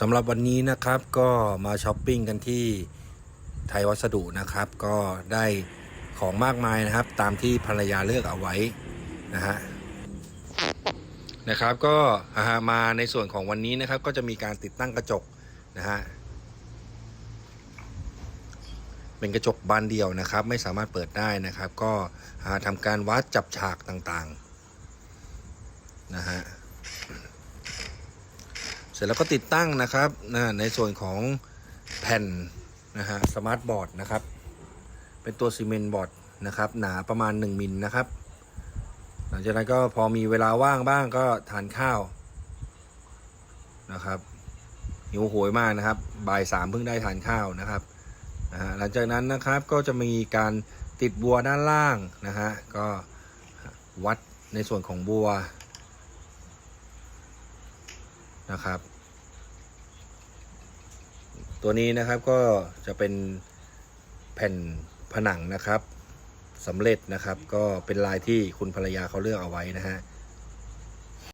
สำหรับวันนี้นะครับก็มาช้อปปิ้งกันที่ไทยวัสดุนะครับ ก็ได้ของมากมายนะครับ ตามที่ภรรยาเลือกเอาไว้นะฮะนะครับ ก็มาในส่วนของวันนี้นะครับ ก็จะมีการติดตั้งกระจกนะฮะเป็นกระจกบานเดียวนะครับ ไม่สามารถเปิดได้นะครับ ก็ทำการวัดจับฉากต่างๆนะฮะ เสร็จแล้วก็ติดตั้งนะครับนะในส่วนของแผ่นนะฮะสมาร์ทบอร์ดนะครับ เป็นตัวซีเมนต์บอร์ดนะครับ หนาประมาณ 1มิลนะครับ หลังจากนั้นก็พอมีเวลาว่างบ้างก็ทานข้าวนะครับหิวโหยมากนะครับบ่ายสามเพิ่งได้ทานข้าวนะครับนะฮะหลังจากนั้นนะครับก็จะมีการติดบัวด้านล่างนะฮะก็วัดในส่วนของบัว นะครับ ตัวนี้นะครับก็จะเป็นแผ่นผนังนะครับสำเร็จนะครับ ก็เป็นลายที่คุณภรรยาเขาเลือกเอาไว้นะฮะ